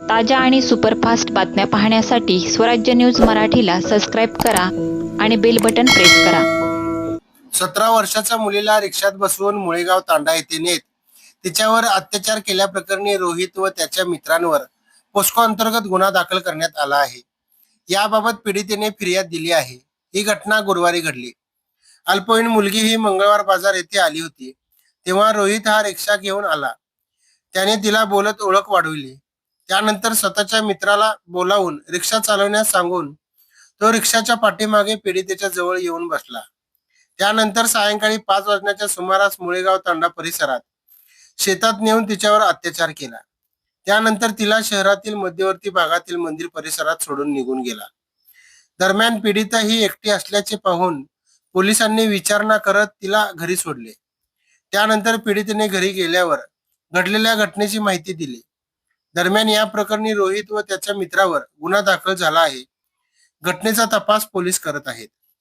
ताज्या आणि सुपरफास्ट बातम्या पाहण्यासाठी स्वराज्य न्यूज मराठीला सबस्क्राईब करा आणि बेल बटन प्रेस करा. सतरा वर्षाच्या मुलीला रिक्षात बसवून मुळेगाव तांडा येथे नेत तिच्यावर अत्याचार केल्याप्रकरणी रोहित व त्याच्या मित्रांवर पोस्को अंतर्गत गुन्हा दाखल करण्यात आला आहे. याबाबत पीडितेने फिर्याद दिली आहे. ही घटना गुरुवारी घडली. अल्पवयीन मुलगी ही मंगळवार बाजार येथे आली होती तेव्हा रोहित हा रिक्षा घेऊन आला. त्याने तिला बोलत ओळख वाढवली. त्यानंतर स्वतःच्या मित्राला बोलावून रिक्षा चालवण्यास सांगून तो रिक्षाच्या पाठीमागे पीडितेच्या जवळ येऊन बसला. त्यानंतर सायंकाळी पाच वाजण्याच्या सुमारास मुळेगाव तांडा परिसरात शेतात नेऊन तिच्यावर अत्याचार केला. त्यानंतर तिला शहरातील मध्यवर्ती भागातील मंदिर परिसरात सोडून निघून गेला. दरम्यान पीडिता ही एकटी असल्याचे पाहून पोलिसांनी विचारणा करत तिला घरी सोडले. त्यानंतर पीडितेने घरी गेल्यावर घडलेल्या घटनेची माहिती दिली. दरम्यान या प्रकरणी रोहित व त्याच्या मित्रावर गुन्हा दाखल झाला आहे. घटनेचा तपास पोलीस करत आहेत.